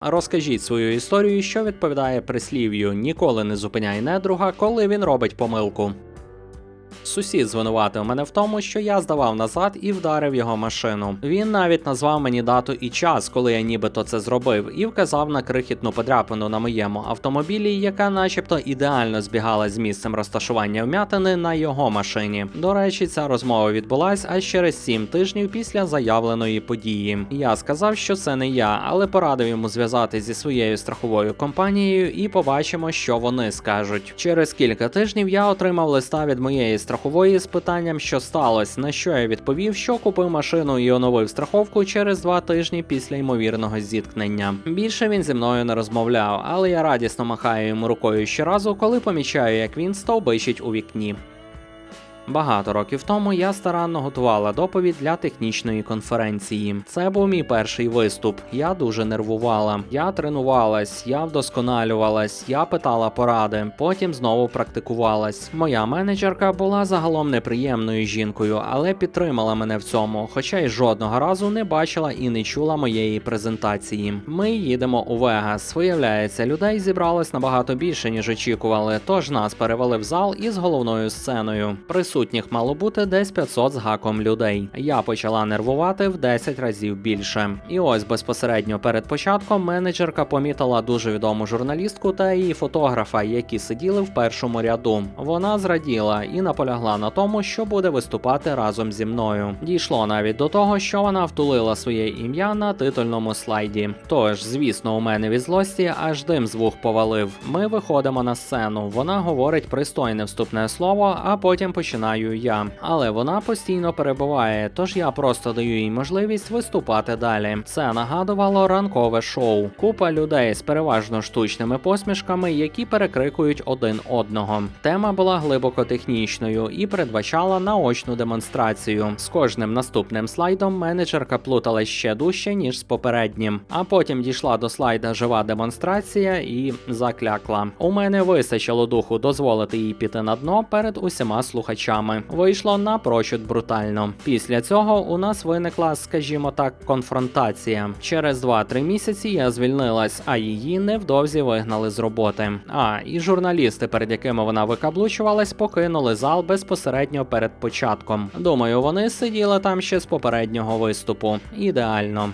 Розкажіть свою історію, що відповідає прислів'ю ніколи не зупиняй недруга, коли він робить помилку. Сусід звинуватив мене в тому, що я здавав назад і вдарив його машину. Він навіть назвав мені дату і час, коли я нібито це зробив, і вказав на крихітну подряпину на моєму автомобілі, яка, начебто, ідеально збігала з місцем розташування вмятини на його машині. До речі, ця розмова відбулась аж через сім тижнів після заявленої події. Я сказав, що це не я, але порадив йому зв'язати зі своєю страховою компанією і побачимо, що вони скажуть. Через кілька тижнів я отримав листа від моєї страхової з питанням, що сталося, на що я відповів, що купив машину і оновив страховку через два тижні після ймовірного зіткнення. Більше він зі мною не розмовляв, але я радісно махаю йому рукою щоразу, коли помічаю, як він стовбичить у вікні. Багато років тому я старанно готувала доповідь для технічної конференції. Це був мій перший виступ. Я дуже нервувала. Я тренувалась, я вдосконалювалась, я питала поради, потім знову практикувалась. Моя менеджерка була загалом неприємною жінкою, але підтримала мене в цьому, хоча й жодного разу не бачила і не чула моєї презентації. Ми їдемо у Вегас. Виявляється, людей зібралось набагато більше, ніж очікували. Тож нас перевели в зал із головною сценою. Присутніх мало бути десь 500 з гаком людей. Я почала нервувати в 10 разів більше. І ось безпосередньо перед початком менеджерка помітила дуже відому журналістку та її фотографа, які сиділи в першому ряду. Вона зраділа і наполягла на тому, що буде виступати разом зі мною. Дійшло навіть до того, що вона втулила своє ім'я на титульному слайді. Тож, звісно, у мене від злості аж дим з вух повалив. Ми виходимо на сцену. Вона говорить пристойне вступне слово, а потім починаю я. Але вона постійно перебуває, тож я просто даю їй можливість виступати далі. Це нагадувало ранкове шоу. Купа людей з переважно штучними посмішками, які перекрикують один одного. Тема була глибоко технічною і передбачала наочну демонстрацію. З кожним наступним слайдом менеджерка плутала ще дужче, ніж з попереднім. А потім дійшла до слайда жива демонстрація і заклякла. У мене вистачило духу дозволити їй піти на дно перед усіма слухачами. Вийшло напрочуд брутально. Після цього у нас виникла, скажімо так, конфронтація. Через 2-3 місяці я звільнилась, а її невдовзі вигнали з роботи. А і журналісти, перед якими вона викаблучувалась, покинули зал безпосередньо перед початком. Думаю, вони сиділи там ще з попереднього виступу. Ідеально.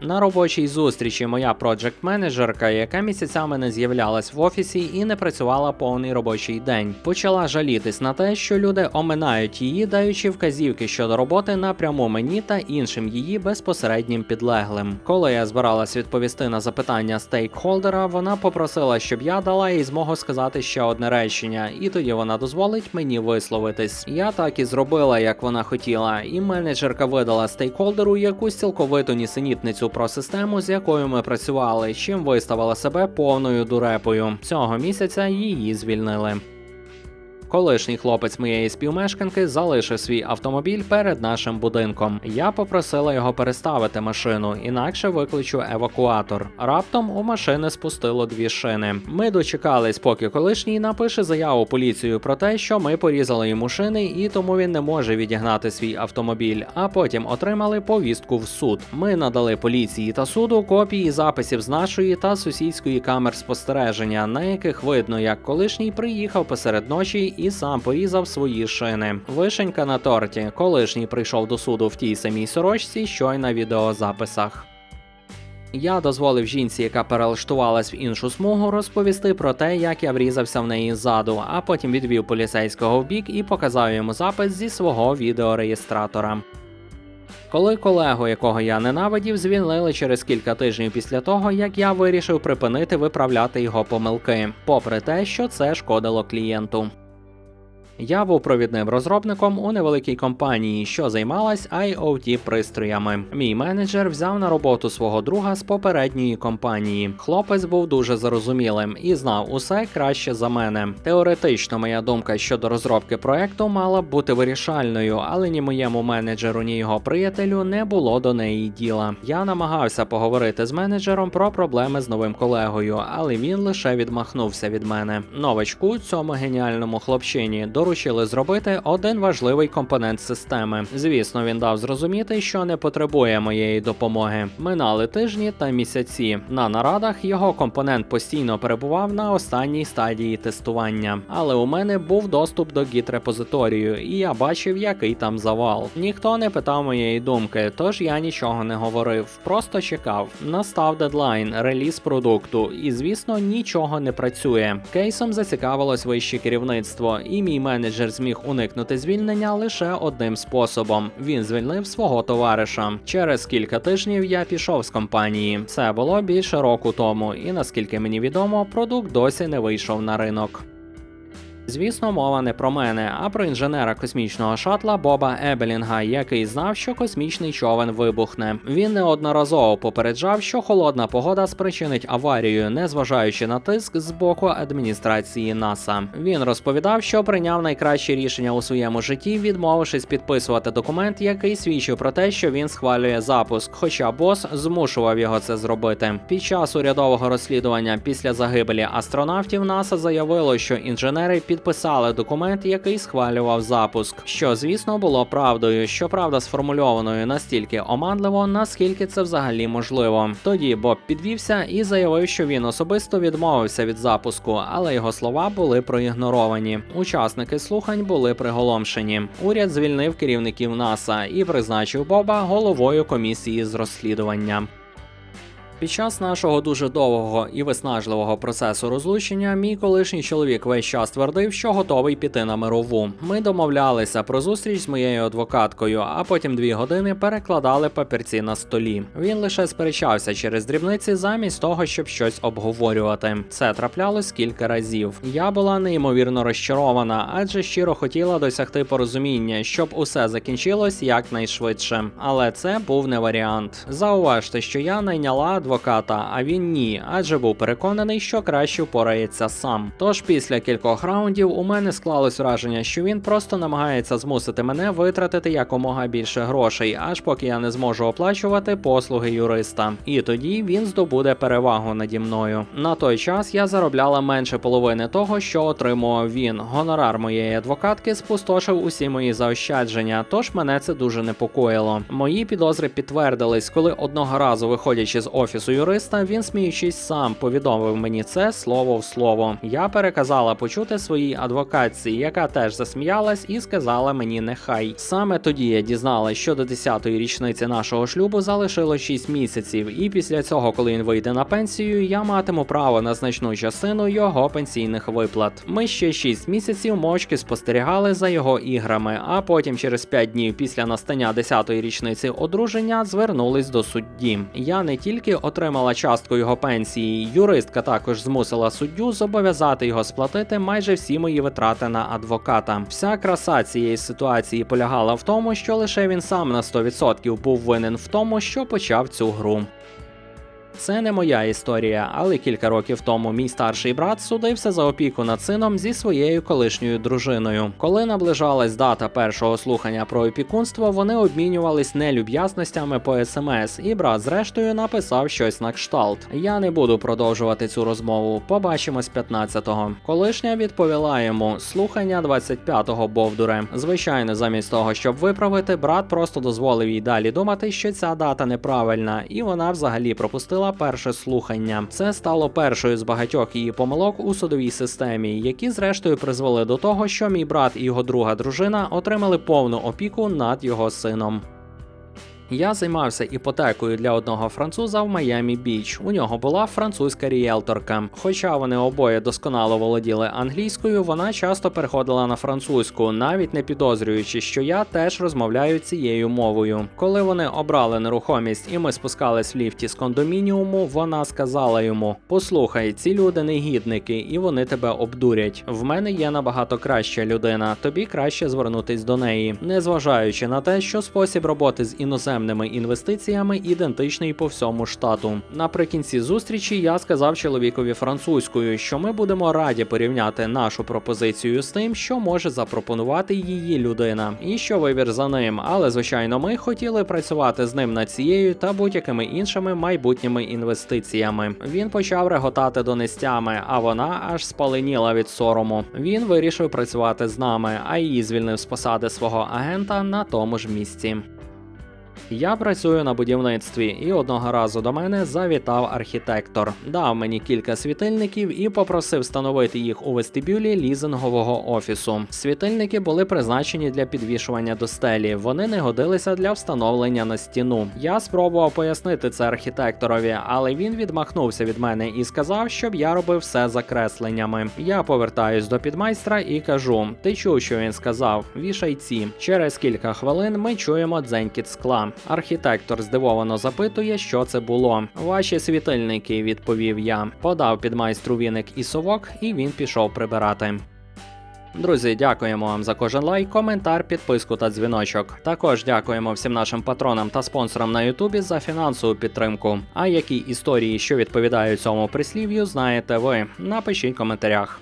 На робочій зустрічі моя проджект-менеджерка, яка місяцями не з'являлась в офісі і не працювала повний робочий день, почала жалітись на те, що люди оминають її, даючи вказівки щодо роботи напряму мені та іншим її безпосереднім підлеглим. Коли я збиралась відповісти на запитання стейкхолдера, вона попросила, щоб я дала їй змогу сказати ще одне речення, і тоді вона дозволить мені висловитись. Я так і зробила, як вона хотіла, і менеджерка видала стейкхолдеру якусь цілковиту нісенітницю про систему, з якою ми працювали, чим виставила себе повною дурепою. Цього місяця її звільнили. Колишній хлопець моєї співмешканки залишив свій автомобіль перед нашим будинком. Я попросила його переставити машину, інакше викличу евакуатор. Раптом у машини спустило дві шини. Ми дочекались, поки колишній напише заяву поліцію про те, що ми порізали йому шини, і тому він не може відігнати свій автомобіль. А потім отримали повістку в суд. Ми надали поліції та суду копії записів з нашої та сусідської камер спостереження, на яких видно, як колишній приїхав посеред ночі і сам порізав свої шини. Вишенька на торті. Колишній прийшов до суду в тій самій сорочці, що й на відеозаписах. Я дозволив жінці, яка перелаштувалась в іншу смугу, розповісти про те, як я врізався в неї ззаду, а потім відвів поліцейського в бік і показав йому запис зі свого відеореєстратора. Коли колегу, якого я ненавидів, звільнили через кілька тижнів після того, як я вирішив припинити виправляти його помилки, попри те, що це шкодило клієнту. Я був провідним розробником у невеликій компанії, що займалась IoT пристроями. Мій менеджер взяв на роботу свого друга з попередньої компанії. Хлопець був дуже зарозумілим і знав усе краще за мене. Теоретично, моя думка щодо розробки проекту мала б бути вирішальною, але ні моєму менеджеру, ні його приятелю не було до неї діла. Я намагався поговорити з менеджером про проблеми з новим колегою, але він лише відмахнувся від мене. Новачку цьому геніальному хлопчині доручили зробити один важливий компонент системи. Звісно, він дав зрозуміти, що не потребує моєї допомоги. Минали тижні та місяці. На нарадах його компонент постійно перебував на останній стадії тестування, але у мене був доступ до гіт репозиторію, і я бачив, який там завал. Ніхто не питав моєї думки, тож я нічого не говорив, просто чекав. Настав дедлайн, реліз продукту, і звісно, нічого не працює. Кейсом зацікавилось вище керівництво, і мій менеджер зміг уникнути звільнення лише одним способом: він звільнив свого товариша. Через кілька тижнів я пішов з компанії. Це було більше року тому, і наскільки мені відомо, продукт досі не вийшов на ринок. Звісно, мова не про мене, а про інженера космічного шатла Боба Ебелінга, який знав, що космічний човен вибухне. Він неодноразово попереджав, що холодна погода спричинить аварію, незважаючи на тиск з боку адміністрації НАСА. Він розповідав, що прийняв найкраще рішення у своєму житті, відмовившись підписувати документ, який свідчив про те, що він схвалює запуск, хоча бос змушував його це зробити. Під час урядового розслідування після загибелі астронавтів НАСА заявило, що інженери підписали документ, який схвалював запуск, що звісно було правдою, щоправда, сформульованою настільки оманливо, наскільки це взагалі можливо. Тоді Боб підвівся і заявив, що він особисто відмовився від запуску, але його слова були проігноровані. Учасники слухань були приголомшені. Уряд звільнив керівників НАСА і призначив Боба головою комісії з розслідування. Під час нашого дуже довгого і виснажливого процесу розлучення мій колишній чоловік весь час твердив, що готовий піти на мирову. Ми домовлялися про зустріч з моєю адвокаткою, а потім дві години перекладали папірці на столі. Він лише сперечався через дрібниці замість того, щоб щось обговорювати. Це траплялось кілька разів. Я була неймовірно розчарована, адже щиро хотіла досягти порозуміння, щоб усе закінчилось якнайшвидше. Але це був не варіант. Зауважте, що я найняла адвоката, а він ні, адже був переконаний, що краще впорається сам. Тож після кількох раундів у мене склалось враження, що він просто намагається змусити мене витратити якомога більше грошей, аж поки я не зможу оплачувати послуги юриста. І тоді він здобуде перевагу наді мною. На той час я заробляла менше половини того, що отримував він. Гонорар моєї адвокатки спустошив усі мої заощадження, тож мене це дуже непокоїло. Мої підозри підтвердились, коли одного разу, виходячи з офісу юриста, він сміючись сам повідомив мені це слово в слово. Я переказала почути своїй адвокатці, яка теж засміялась і сказала мені нехай. Саме тоді я дізналась, що до 10-ї річниці нашого шлюбу залишилось 6 місяців, і після цього, коли він вийде на пенсію, я матиму право на значну частину його пенсійних виплат. Ми ще 6 місяців мовчки спостерігали за його іграми, а потім, через 5 днів після настання 10-ї річниці одруження, звернулись до судді. Я не тільки отримала частку його пенсії, юристка також змусила суддю зобов'язати його сплатити майже всі мої витрати на адвоката. Вся краса цієї ситуації полягала в тому, що лише він сам на 100% був винен в тому, що почав цю гру. Це не моя історія, але кілька років тому мій старший брат судився за опіку над сином зі своєю колишньою дружиною. Коли наближалась дата першого слухання про опікунство, вони обмінювались нелюб'язностями по смс, і брат зрештою написав щось на кшталт. Я не буду продовжувати цю розмову. Побачимось 15-го. Колишня відповіла йому слухання 25-го Бовдуре. Звичайно, замість того, щоб виправити, брат просто дозволив їй далі думати, що ця дата неправильна, і вона взагалі пропустила перше слухання. Це стало першою з багатьох її помилок у судовій системі, які зрештою призвели до того, що мій брат і його друга дружина отримали повну опіку над його сином. Я займався іпотекою для одного француза в Майамі Біч. У нього була французька ріелторка. Хоча вони обоє досконало володіли англійською, вона часто переходила на французьку, навіть не підозрюючи, що я теж розмовляю цією мовою. Коли вони обрали нерухомість і ми спускались в ліфті з кондомініуму, вона сказала йому: Послухай, ці люди негідники, і вони тебе обдурять. В мене є набагато краща людина, тобі краще звернутись до неї, незважаючи на те, що спосіб роботи з іноземними іноземними інвестиціями ідентичний по всьому штату. Наприкінці зустрічі я сказав чоловікові французькою, що ми будемо раді порівняти нашу пропозицію з тим, що може запропонувати її людина, і що вибір за ним. Але звичайно, ми хотіли працювати з ним над цією та будь-якими іншими майбутніми інвестиціями. Він почав реготати донестями, а вона аж спаленіла від сорому. Він вирішив працювати з нами, а її звільнив з посади свого агента на тому ж місці. Я працюю на будівництві, і одного разу до мене завітав архітектор, дав мені кілька світильників і попросив встановити їх у вестибюлі лізингового офісу. Світильники були призначені для підвішування до стелі. Вони не годилися для встановлення на стіну. Я спробував пояснити це архітекторові, але він відмахнувся від мене і сказав, щоб я робив все за кресленнями. Я повертаюсь до підмайстра і кажу: Ти чув, що він сказав? Вішай ці. Через кілька хвилин ми чуємо дзенькіт скла. Архітектор здивовано запитує, що це було. Ваші світильники, відповів я. Подав підмайстру віник і совок, і він пішов прибирати. Друзі, дякуємо вам за кожен лайк, коментар, підписку та дзвіночок. Також дякуємо всім нашим патронам та спонсорам на Ютубі за фінансову підтримку. А які історії, що відповідають цьому прислів'ю, знаєте ви? Напишіть в коментарях.